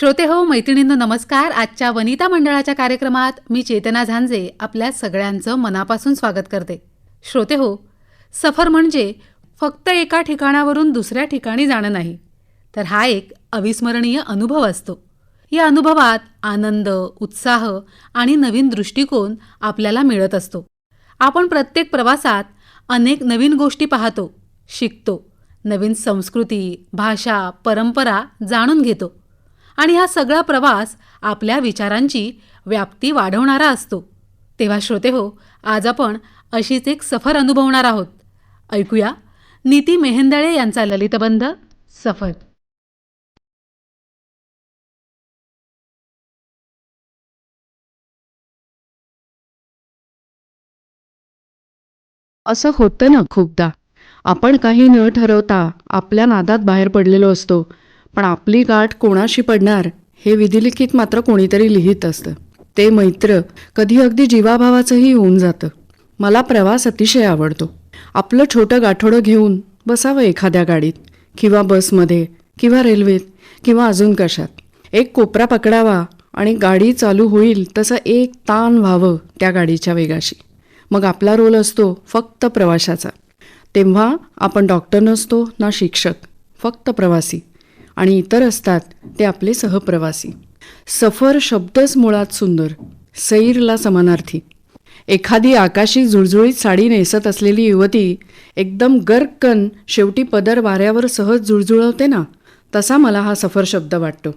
श्रोते हो मैत्रिणींनो नमस्कार. आजच्या वनिता मंडळाच्या कार्यक्रमात मी चेतना झांजे आपल्या सगळ्यांचं मनापासून स्वागत करते. श्रोते हो सफर म्हणजे फक्त एका ठिकाणावरून दुसऱ्या ठिकाणी जाणं नाही तर हा एक अविस्मरणीय अनुभव असतो. या अनुभवात आनंद उत्साह आणि नवीन दृष्टिकोन आपल्याला मिळत असतो. आपण प्रत्येक प्रवासात अनेक नवीन गोष्टी पाहतो शिकतो नवीन संस्कृती भाषा परंपरा जाणून घेतो. आणि हा सगळा प्रवास आपल्या विचारांची व्याप्ती वाढवणारा असतो. तेव्हा श्रोते हो आज आपण अशीच एक सफर अनुभवणार आहोत. ऐकूया नीती मेहेंदळे यांचा ललितबंध सफर. असं होतं ना खूपदा. आपण काही न ठरवता आपल्या नादात बाहेर पडलेलो असतो. पण आपली गाठ कोणाशी पडणार हे विधिलिखित मात्र कोणीतरी लिहित असतं. ते मैत्र कधी अगदी जीवाभावाचंही होऊन जातं. मला प्रवास अतिशय आवडतो. आपलं छोटं गाठोडं घेऊन बसावं एखाद्या गाडीत किंवा बसमध्ये किंवा रेल्वेत किंवा अजून कशात. एक कोपरा पकडावा आणि गाडी चालू होईल तसं एक ताण व्हावं त्या गाडीच्या वेगाशी. मग आपला रोल असतो फक्त प्रवाशाचा तेव्हा आपण डॉक्टर नसतो ना शिक्षक फक्त प्रवासी. आणि इतर असतात ते आपले सहप्रवासी. सफर शब्दच मुळात सुंदर सैरला समानार्थी. एखादी आकाशी जुळजुळीत साडी नेसत असलेली युवती एकदम गर्कन शेवटी पदर वाऱ्यावर सहज जुळजुळवते ना? तसा मला हा सफर शब्द वाटतो.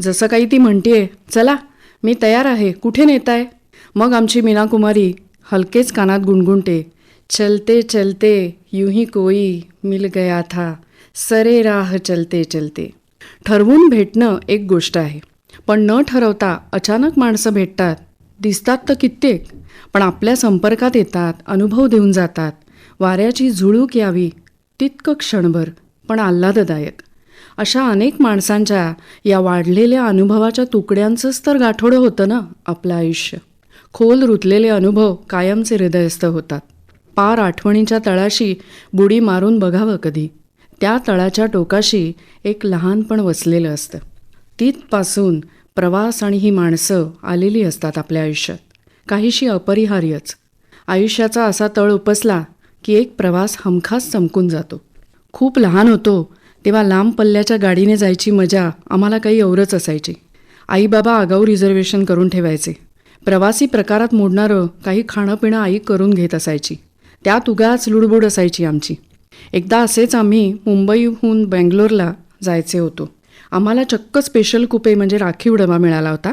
जसं काही ती म्हणतीये चला मी तयार आहे कुठे नेताय? मग आमची मीनाकुमारी हलकेच कानात गुणगुणते चलते चलते यूही कोई मिल गया था. सरे राह चलते चलते. ठरवून भेटणं एक गोष्ट आहे. पण न ठरवता अचानक माणसं भेटतात. दिसतात तर कित्येक पण आपल्या संपर्कात येतात अनुभव देऊन जातात. वाऱ्याची झुळूक यावी तितकं क्षणभर पण आल्हाददायक. अशा अनेक माणसांच्या या वाढलेल्या अनुभवाच्या तुकड्यांचंच तर गाठोडं होतं ना आपलं आयुष्य. खोल रुतलेले अनुभव कायमचे हृदयस्थ होतात. पार आठवणीच्या तळाशी बुडी मारून बघावं कधी. त्या तळाच्या टोकाशी एक लहानपण वसलेलं असतं. तिथपासून प्रवास आणि ही माणसं आलेली असतात आपल्या आयुष्यात. काहीशी अपरिहार्यच. आयुष्याचा असा तळ उपसला की एक प्रवास हमखास चमकून जातो. खूप लहान होतो तेव्हा लांब पल्ल्याच्या गाडीने जायची मजा आम्हाला काही औरच असायची. आई बाबा आगाऊ रिझर्वेशन करून ठेवायचे. प्रवासी प्रकारात मोडणारं काही खाणं पिणं आई करून घेत असायची. त्यात उगाच लुडबुड असायची आमची. एकदा असेच आम्ही मुंबईहून बेंगलोरला जायचे होतो. आम्हाला चक्क स्पेशल कुपे म्हणजे राखीव डबा मिळाला होता.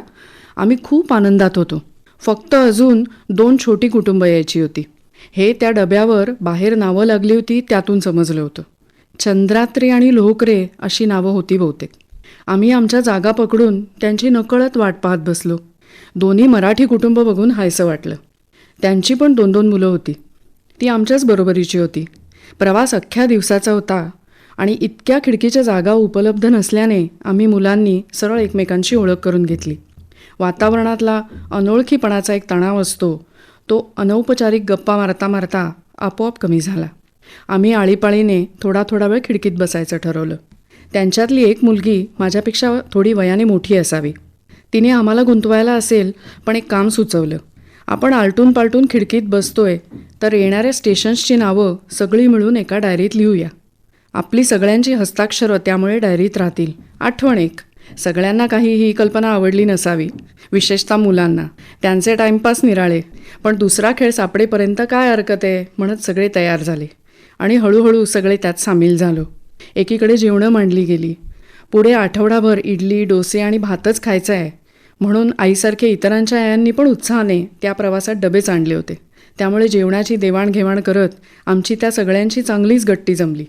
आम्ही खूप आनंदात होतो. फक्त अजून दोन छोटी कुटुंब यायची होती. हे त्या डब्यावर बाहेर नावं लागली होती त्यातून समजलं होतं. चंद्रात्रे आणि लोहकरे अशी नावं होती बहुतेक. आम्ही आमच्या जागा पकडून त्यांची नकळत वाट पाहत बसलो. दोन्ही मराठी कुटुंब बघून हायसं वाटलं. त्यांची पण दोन दोन मुलं होती. ती आमच्याच बरोबरीची होती. प्रवास अख्ख्या दिवसाचा होता आणि इतक्या खिडकीच्या जागा उपलब्ध नसल्याने आम्ही मुलांनी सरळ एकमेकांची ओळख करून घेतली. वातावरणातला अनोळखीपणाचा एक तणाव असतो. तो अनौपचारिक गप्पा मारता मारता आपोआप कमी झाला. आम्ही आळीपाळीने थोडा थोडा वेळ खिडकीत बसायचं ठरवलं. त्यांच्यातली एक मुलगी माझ्यापेक्षा थोडी वयाने मोठी असावी. तिने आम्हाला गुंतवायला असेल पण एक काम सुचवलं. आपण आलटून पालटून खिडकीत बसतोय तर येणाऱ्या स्टेशन्सची नावं सगळी मिळून एका डायरीत लिहूया. आपली सगळ्यांची हस्ताक्षरं त्यामुळे डायरीत राहतील. आठवण एक सगळ्यांना काही ही कल्पना आवडली नसावी. विशेषतः मुलांना. त्यांचे टाईमपास निराळे. पण दुसरा खेळ सापडेपर्यंत काय हरकत आहे? म्हणत सगळे तयार झाले. आणि हळूहळू सगळे त्यात सामील झालो. एकीकडे जेवणं मांडली गेली. पुढे आठवडाभर इडली डोसे आणि भातच खायचं आहे. म्हणून आईसारखे इतरांच्या आयांनी पण उत्साहाने त्या प्रवासात डबेच आणले होते. त्यामुळे जेवणाची देवाणघेवाण करत आमची त्या सगळ्यांची चांगलीच गट्टी जमली.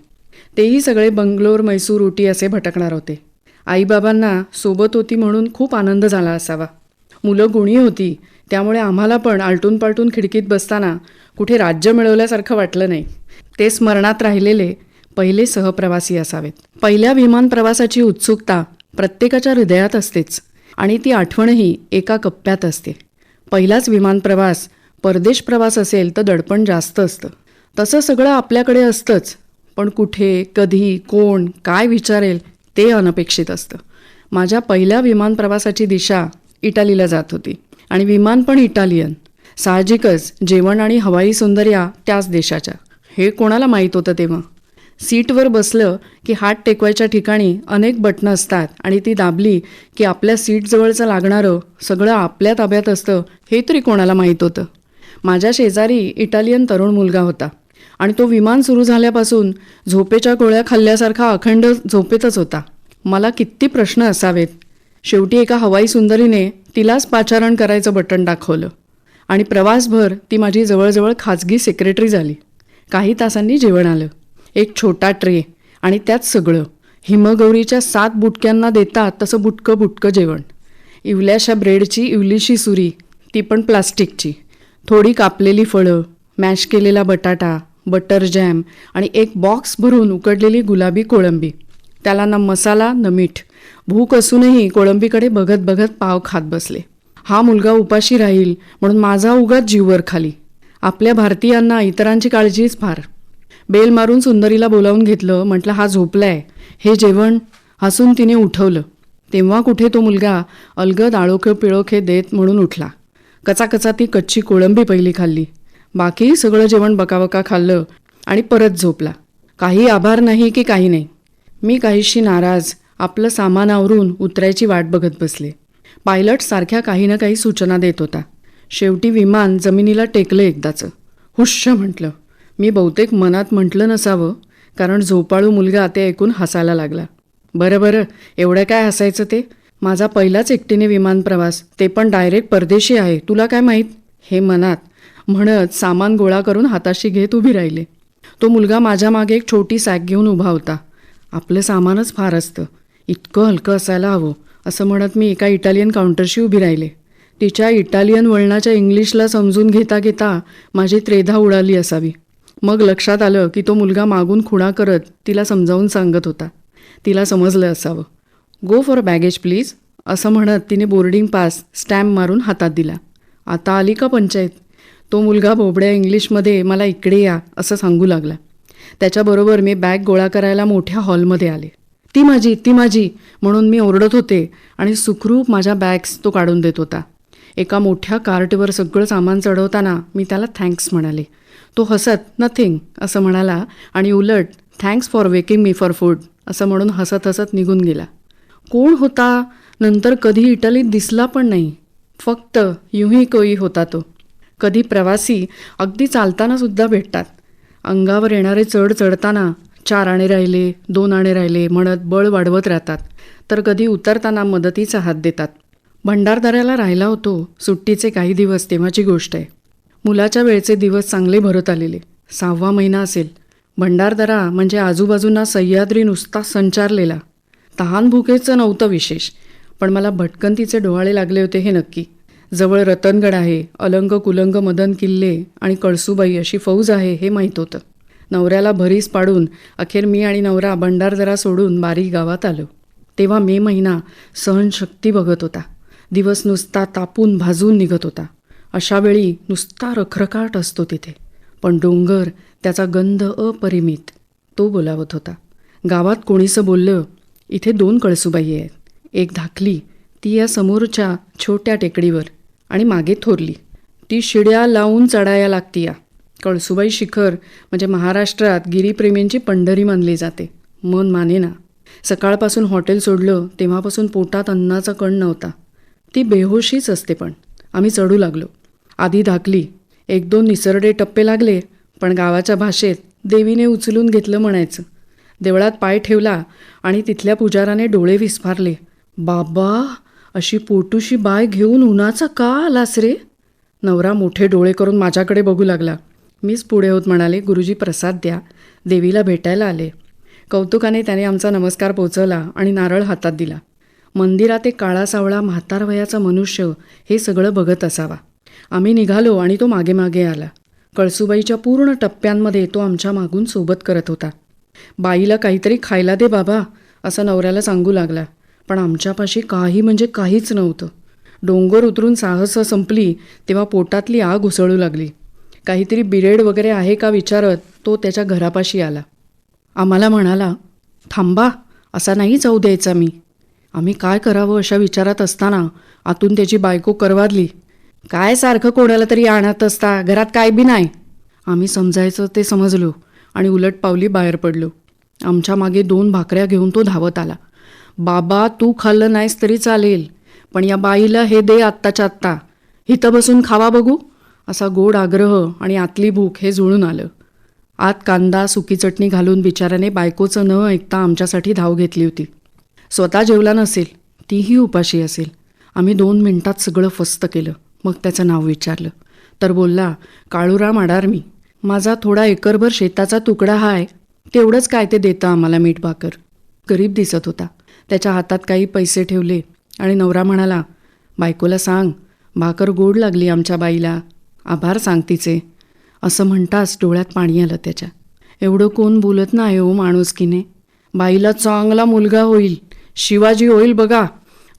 तेही सगळे बंगलोर मैसूर उटी असे भटकणार होते. आईबाबांना सोबत होती म्हणून खूप आनंद झाला असावा. मुलं गुणी होती त्यामुळे आम्हाला पण आलटून पालटून खिडकीत बसताना कुठे राज्य मिळवल्यासारखं वाटलं नाही. ते स्मरणात राहिलेले पहिले सहप्रवासी असावेत. पहिल्या विमान प्रवासाची उत्सुकता प्रत्येकाच्या हृदयात असतेच. आणि ती आठवणही एका कप्प्यात असते. पहिलाच विमान प्रवास परदेश प्रवास असेल तर दडपण जास्त असतं. तसं सगळं आपल्याकडे असतंच पण कुठे कधी कोण काय विचारेल ते अनपेक्षित असतं. माझ्या पहिल्या विमान प्रवासाची दिशा इटालीला जात होती आणि विमान पण इटालियन. साहजिकच जेवण आणि हवाई सौंदर्या त्याच देशाच्या. हे कोणाला माहीत होतं तेव्हा? सीटवर बसलं की हात टेकवायच्या ठिकाणी अनेक बटणं असतात आणि ती दाबली की आपल्या सीटजवळचं लागणारं सगळं आपल्या ताब्यात असतं हे तरी कोणाला माहीत होतं. माझ्या शेजारी इटालियन तरुण मुलगा होता आणि तो विमान सुरू झाल्यापासून झोपेच्या गोळ्या खाल्ल्यासारखा अखंड झोपेतच होता. मला किती प्रश्न असावेत. शेवटी एका हवाई सुंदरीने तिलाच पाचारण करायचं बटन दाखवलं आणि प्रवासभर ती माझी जवळजवळ खाजगी सेक्रेटरी झाली. काही तासांनी जेवण आलं. एक छोटा ट्रे आणि त्यात सगळं. हिमगौरीच्या सात बुटक्यांना देतात तसं बुटकं बुटकं जेवण. इवल्याशा ब्रेडची इवलीशी सुरी ती पण प्लास्टिकची. थोडी कापलेली फळं मॅश केलेला बटाटा बटर जॅम आणि एक बॉक्स भरून उकडलेली गुलाबी कोळंबी. त्याला ना मसाला न मीठ. भूक असूनही कोळंबीकडे बघत बघत पाव खात बसले. हा मुलगा उपाशी राहील म्हणून माझा उगाच जीववर खाली. आपल्या भारतीयांना इतरांची काळजीच फार. बेल मारून सुंदरीला बोलावून घेतलं म्हटलं हा झोपलाय. हे जेवण हसून तिने उठवलं. तेव्हा कुठे तो मुलगा अलगद आळोखे पिळोखे देत म्हणून उठला. कचाकचा ती कच्ची कोळंबी पहिली खाल्ली. बाकी सगळं जेवण बकाबका खाल्लं आणि परत झोपला. काही आभार नाही की काही नाही. मी काहीशी नाराज आपलं सामान आवरून उतरायची वाट बघत बसले. पायलट सारख्या काही ना काही सूचना देत होता. शेवटी विमान जमिनीला टेकलं एकदाचं. हुश्श म्हटलं. मी बहुतेक मनात म्हटलं नसावं कारण झोपाळू मुलगा ते ऐकून हसायला लागला. बरं बरं एवढं काय हसायचं ते? माझा पहिलाच एकटीने विमान प्रवास ते पण डायरेक्ट परदेशी आहे तुला काय माहीत? हे मनात म्हणत सामान गोळा करून हाताशी घेत उभी राहिले. तो मुलगा माझ्या मागे एक छोटी सॅक घेऊन उभा होता. आपलं सामानच फार असतं. इतकं हलकं असायला हवं असं म्हणत मी एका इटालियन काउंटरशी उभी राहिले. तिच्या इटालियन वळणाच्या इंग्लिशला समजून घेता घेता माझी त्रेधा उडाली असावी. मग लक्षात आलं की तो मुलगा मागून खुणा करत तिला समजावून सांगत होता. तिला समजलं असावं. गो फॉर बॅगेज प्लीज असं म्हणत तिने बोर्डिंग पास स्टॅम्प मारून हातात दिला. आता आली का पंचायत? तो मुलगा बोबड्या इंग्लिशमध्ये मला इकडे या असं सांगू लागला. त्याच्याबरोबर मी बॅग गोळा करायला मोठ्या हॉलमध्ये आले. ती माझी ती माझी म्हणून मी ओरडत होते आणि सुखरूप माझ्या बॅग्स तो काढून देत होता. एका मोठ्या कार्टवर सगळं सामान चढवताना मी त्याला थँक्स म्हणाले. तो हसत नथिंग असं म्हणाला आणि उलट thanks for waking me for food असं म्हणून हसत हसत निघून गेला. कोण होता? नंतर कधी इटलीत दिसला पण नाही. फक्त युही कोई होता तो. कधी प्रवासी अगदी चालताना सुद्धा भेटतात. अंगावर येणारे चढ चढताना चार आणे राहिले दोन आणे राहिले म्हणत बळ वाढवत राहतात. तर कधी उतरताना मदतीचा हात देतात. भंडारदऱ्याला राहिला होतो सुट्टीचे काही दिवस तेव्हाची गोष्ट आहे. मुलाच्या वेळचे दिवस चांगले भरत आलेले. सहावा महिना असेल. भंडारदरा म्हणजे आजूबाजूंना सह्याद्री नुसता संचारलेला. तहान भुकेचं नव्हतं विशेष पण मला भटकंतीचे डोहाळे लागले होते हे नक्की. जवळ रतनगड आहे अलंग कुलंग मदन किल्ले आणि कळसूबाई अशी फौज आहे हे माहीत होतं. नवऱ्याला भरीस पाडून अखेर मी आणि नवरा भंडारदरा सोडून बारी गावात आलो. तेव्हा मे महिना सहनशक्ती बघत होता. दिवस नुसता तापून भाजून निघत होता. अशावेळी नुसता रखरखाट असतो तिथे. पण डोंगर त्याचा गंध अपरिमित. तो बोलावत होता. गावात कोणीसं बोललं इथे दोन कळसूबाई आहेत. एक धाकली ती या समोरच्या छोट्या टेकडीवर आणि मागे थोरली. ती शिड्या लावून चढाया लागती या कळसुबाई शिखर म्हणजे महाराष्ट्रात गिरीप्रेमींची पंढरी मानली जाते. मन माने ना सकाळपासून हॉटेल सोडलं तेव्हापासून पोटात अन्नाचा कण नव्हता. ती बेहोशीच असते पण. आम्ही चढू लागलो. आधी धाकली. एक दोन निसरडे टप्पे लागले पण गावाच्या भाषेत देवीने उचलून घेतलं म्हणायचं. देवळात पाय ठेवला आणि तिथल्या पुजाराने डोळे विस्फारले. बाबा अशी पोटूशी बाय घेऊन उन्हाचा का आलास रे? नवरा मोठे डोळे करून माझ्याकडे बघू लागला. मीच पुढे होत म्हणाले गुरुजी प्रसाद द्या. देवीला भेटायला आले. कौतुकाने त्याने आमचा नमस्कार पोचवला आणि नारळ हातात दिला. मंदिरात एक काळा सावळा म्हातार वयाचा मनुष्य हे सगळं बघत असावा. आम्ही निघालो आणि तो मागे मागे आला. कळसुबाईच्या पूर्ण टप्प्यांमध्ये तो आमच्या मागून सोबत करत होता. बाईला काहीतरी खायला दे बाबा असं नवऱ्याला सांगू लागला. पण आमच्यापाशी काही म्हणजे काहीच नव्हतं. डोंगर उतरून साहस संपली तेव्हा पोटातली आग उसळू लागली. काहीतरी बिरेड वगैरे आहे का विचारत तो त्याच्या घरापाशी आला. आम्हाला म्हणाला थांबा असा नाही जाऊ द्यायचा मी. आम्ही काय करावं अशा विचारात असताना आतून त्याची बायको करवादली. काय सारखं कोणाला तरी आणत असता? घरात काय बी नाही. आम्ही समजायचं ते समजलो आणि उलट पावली बाहेर पडलो. आमच्या मागे दोन भाकऱ्या घेऊन तो धावत आला. बाबा तू खाल्लं नाहीस तरी चालेल पण या बाईला हे दे आत्ताच्या आत्ता. इथं बसून खावा बघू. असा गोड आग्रह आणि आतली भूक हे जुळून आलं. आत कांदा सुकी चटणी घालून बिचाराने बायकोचं न ऐकता आमच्यासाठी धाव घेतली होती. स्वतः जेवला नसेल तीही उपाशी असेल. आम्ही दोन मिनिटात सगळं फस्त केलं. मग त्याचं नाव विचारलं. तर बोलला काळूराम आडार मी. माझा थोडा एकरभर शेताचा तुकडा हाय तेवढंच काय ते देतं आम्हाला मीठ भाकर गरीब दिसत होता. त्याच्या हातात काही पैसे ठेवले आणि नवरा म्हणाला बायकोला सांग भाकर गोड लागली आमच्या बाईला. आभार सांग तिचे. असं म्हणताच डोळ्यात पाणी आलं त्याच्या. एवढं कोण बोलत नाही हो माणुसकीने. बाईला चांगला मुलगा होईल. शिवाजी होईल बघा.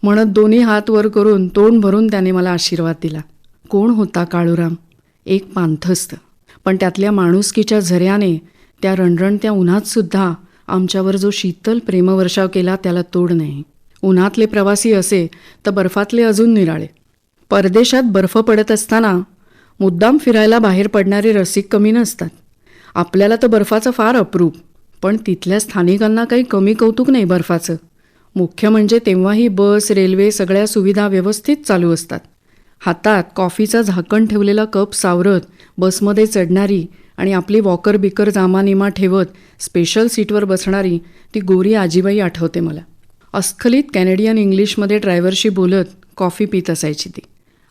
म्हणत दोन्ही हात वर करून तोंड भरून त्याने मला आशीर्वाद दिला. कोण होता काळूराम? एक पांथस्त पण त्यातल्या माणुसकीच्या झऱ्याने त्या रणरणत्या उन्हातसुद्धा आमच्यावर जो शीतल प्रेमवर्षाव केला त्याला तोड नाही. उन्हातले प्रवासी असे तर बर्फातले अजून निराळे. परदेशात बर्फ पडत असताना मुद्दाम फिरायला बाहेर पडणारे रसिक कमी नसतात. आपल्याला तर बर्फाचं फार अप्रूप पण तिथल्या स्थानिकांना काही कमी कौतुक नाही बर्फाचं. मुख्य म्हणजे तेव्हाही बस रेल्वे सगळ्या सुविधा व्यवस्थित चालू असतात. हातात कॉफीचा झाकण ठेवलेला कप सावरत बसमध्ये चढणारी आणि आपली वॉकर बिकर जामानिमा ठेवत स्पेशल सीटवर बसणारी ती गोरी आजीबाई आठवते मला. अस्खलित कॅनेडियन इंग्लिशमध्ये ड्रायव्हरशी बोलत कॉफी पित असायची ती.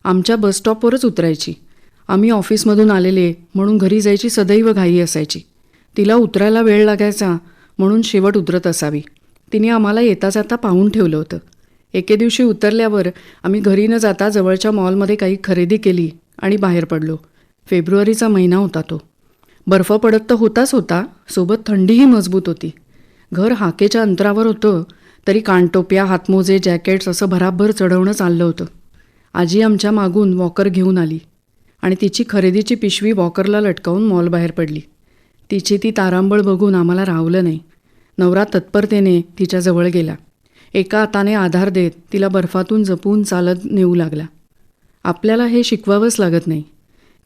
आमच्या बसस्टॉपवरच उतरायची. आम्ही ऑफिसमधून आलेले म्हणून घरी जायची सदैव घाई असायची. तिला उतरायला वेळ लागायचा म्हणून शेवट उतरत असावी. तिने आम्हाला येता जाता पाहून ठेवलं होतं. एके दिवशी उतरल्यावर आम्ही घरी न जाता जवळच्या मॉलमध्ये काही खरेदी केली आणि बाहेर पडलो. फेब्रुवारीचा महिना होता तो. बर्फ पडत तर होताच होता सोबत थंडीही मजबूत होती. घर हाकेच्या अंतरावर होतं तरी कानटोप्या हातमोजे जॅकेट्स असं भराभर चढवणं चाललं होतं. आजी आमच्या मागून वॉकर घेऊन आली आणि तिची खरेदीची पिशवी वॉकरला लटकावून मॉलबाहेर पडली. तिची ती तारांबळ बघून आम्हाला राहवलं नाही. नवरा तत्परतेने तिच्याजवळ गेला. एका हाताने आधार देत तिला बर्फातून जपून चालत नेऊ लागला. आपल्याला हे शिकवावंच लागत नाही.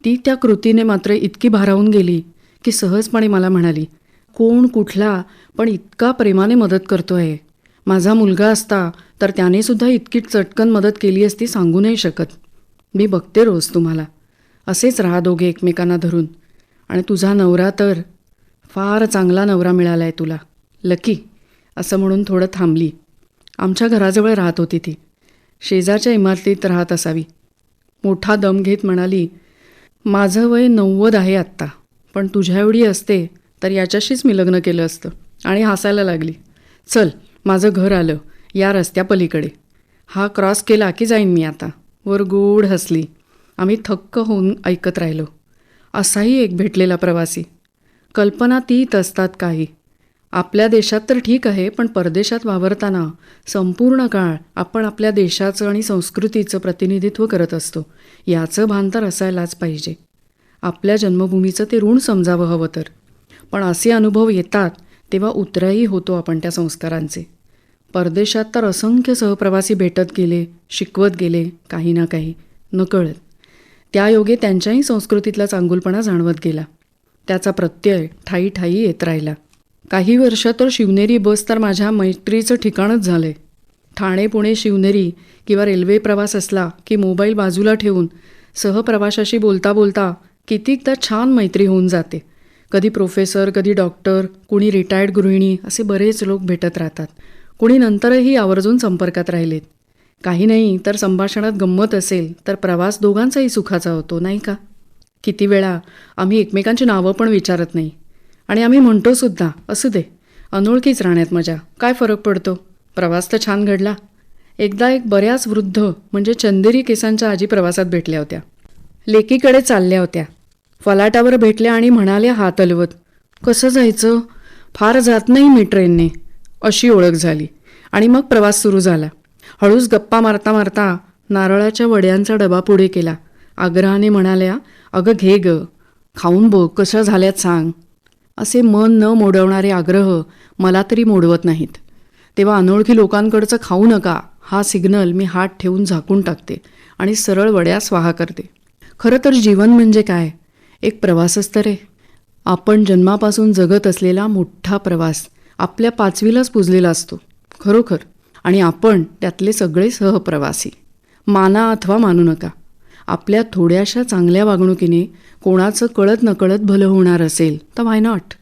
ती त्या कृतीने मात्र इतकी भारावून गेली की सहजपणे मला म्हणाली कोण कुठला पण इतका प्रेमाने मदत करतो आहे माझा मुलगा असता तर त्यानेसुद्धा इतकी चटकन मदत केली असती सांगू नाही शकत. मी बघते रोज तुम्हाला. असेच राहा दोघे एकमेकांना धरून. आणि तुझा नवरा तर फार चांगला नवरा मिळाला आहे तुला. लकी असं म्हणून थोडं थांबली. आमच्या घराजवळ राहत होती ती. शेजारच्या इमारतीत राहत असावी. मोठा दम घेत म्हणाली माझं वय नव्वद आहे आत्ता पण तुझ्या एवढी असते तर याच्याशीच मी लग्न केलं असतं आणि हसायला लागली. चल माझं घर आलं या रस्त्यापलीकडे हा क्रॉस केला की जाईन मी आता. वर गोड हसली. आम्ही थक्क होऊन ऐकत राहिलो. असाही एक भेटलेला प्रवासी. कल्पना तीत असतात काही. आपल्या देशात तर ठीक आहे पण परदेशात वावरताना संपूर्ण काळ आपण आपल्या देशाचं आणि संस्कृतीचं प्रतिनिधित्व करत असतो. याचं भान तर असायलाच पाहिजे. आपल्या जन्मभूमीचं ते ऋण समजावं हवं तर. पण असे अनुभव येतात तेव्हा उतराही होतो आपण त्या संस्कारांचे. परदेशात तर असंख्य सहप्रवासी भेटत गेले शिकवत गेले काही ना काही नकळत त्या योगे त्यांच्याही संस्कृतीतला चांगुलपणा जाणवत गेला. त्याचा प्रत्यय ठाई ठाई येत राहिला. काही वर्ष तर शिवनेरी बस तर माझ्या मैत्रीचं ठिकाणच झालं आहे ठाणे पुणे शिवनेरी किंवा रेल्वे प्रवास असला की मोबाईल बाजूला ठेवून सहप्रवाशाशी बोलता बोलता कितीकदा छान मैत्री होऊन जाते. कधी प्रोफेसर कधी डॉक्टर कुणी रिटायर्ड गृहिणी असे बरेच लोक भेटत राहतात. कुणी नंतरही आवर्जून संपर्कात राहिलेत. काही नाही तर संभाषणात गंमत असेल तर प्रवास दोघांचाही सुखाचा होतो नाही का? किती वेळा आम्ही एकमेकांची नावं पण विचारत नाही. आणि आम्ही म्हणतो सुद्धा असू दे. अनोळखीच राहण्यात मजा. काय फरक पडतो? प्रवास तर छान घडला. एकदा एक बऱ्याच वृद्ध म्हणजे चंदेरी केसांच्या आजी प्रवासात भेटल्या होत्या. लेकीकडे चालल्या होत्या. फलाटावर भेटल्या आणि म्हणाल्या हात हलवत. कसं जायचं? फार जात नाही मी ट्रेनने. अशी ओळख झाली. आणि मग प्रवास सुरू झाला. हळूच गप्पा मारता मारता नारळाच्या वड्यांचा डबा पुढे केला. आग्रहाने म्हणाल्या अगं घे ग. खाऊन बघ कशा झाल्यात सांग. असे मन न मोडवणारे आग्रह मला तरी मोडवत नाहीत. तेव्हा अनोळखी लोकांकडचं खाऊ नका हा सिग्नल मी हात ठेवून झाकून टाकते आणि सरळ वड्या स्वाहा करते. खरं तर जीवन म्हणजे काय? एक प्रवासच तर आहे. आपण जन्मापासून जगत असलेला मोठा प्रवास आपल्या पाचवीलाच पुजलेला असतो खरोखर. आणि आपण त्यातले सगळे सहप्रवासी. माना अथवा मानू नका. आपल्या थोड्याशा चांगल्या वागणुकीने कोणाचं कळत नकळत भलं होणार असेल तर वाय नॉट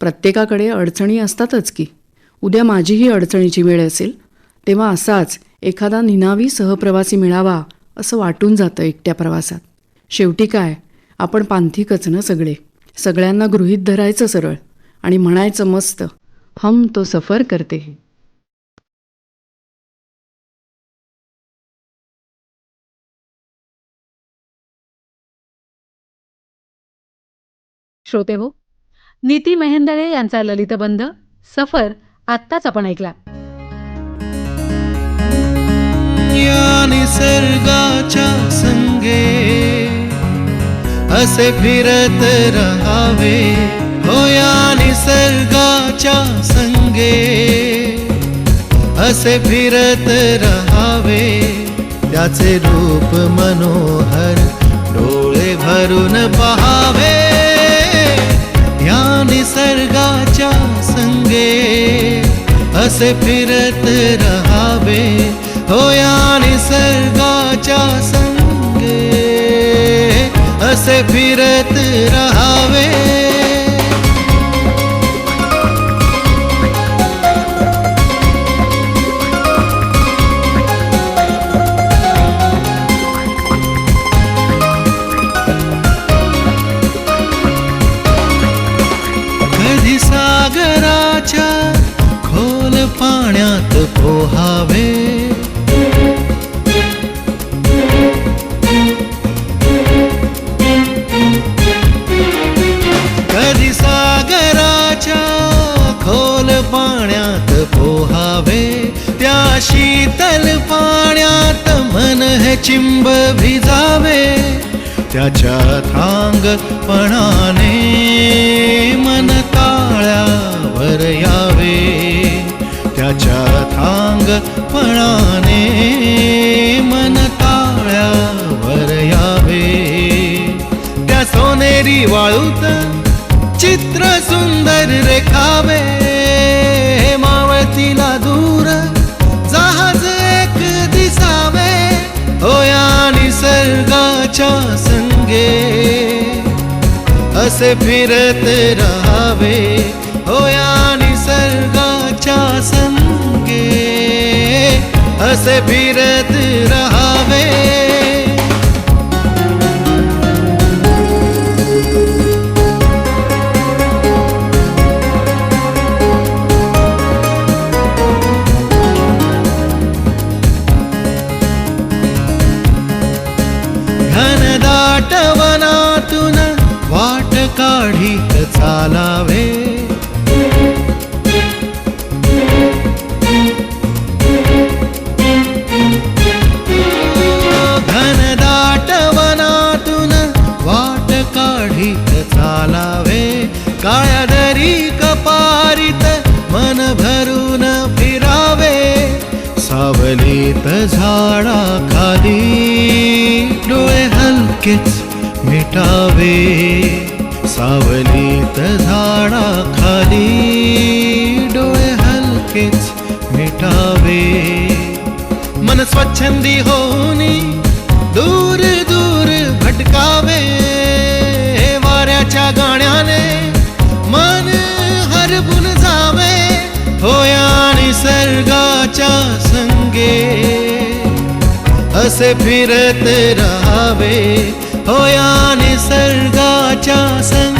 प्रत्येकाकडे अडचणी असतातच की. उद्या माझीही अडचणीची वेळ असेल तेव्हा असाच एखादा निनावी सहप्रवासी मिळावा असं वाटून जातं एकट्या प्रवासात. शेवटी काय? आपण पांथिकच ना सगळे. सगळ्यांना गृहीत धरायचं सरळ आणि म्हणायचं मस्त हम तो सफर करते श्रोते हो नीती मेहेंदळे यांचा ललितबंध सफर आत्ताच आपण ऐकला. या निसर्गाच्या संगे असे फिरत रहावे. हो या निसर्गाच्या संगे असे फिरत रहावे. त्याचे रूप मनोहर डोळे भरून पहावे. निसर्गाच्या संगे असे फिरत रहावे. हो या निसर्गाच्या संगे असे फिरत रहावे. पाण्याच्या खोल पाण्यात पोहावे. कधी सागराच्या खोल पाण्यात पोहावे त्या शीतल पाण्यात मन हे चिंब भिजावे. त्याच्या थांगपणाने पणाने मन ताळ्यावर यावे. त्या सोनेरी वाळूत चित्र सुंदर रेखावे. मावळतीला दूर जहाज एक दिसावे. होया निसर्गाच्या संगे. असे फिरत राहावे. होया असे फिरत राहावे घनदाट वनातून वाट काढीत चालावे झाडा खाली डोळे हलकेच मिटावे. सावलीत झाडा खाली डोळे हलकेच मिटावे. मन स्वच्छंदी होऊनी दूर दूर भटकावे. वाऱ्याच्या गाण्याने मन हरबून जावे. होया निसर्गाच्या संगे. असे फिरत राहावे. होया निसर्गाच्या संग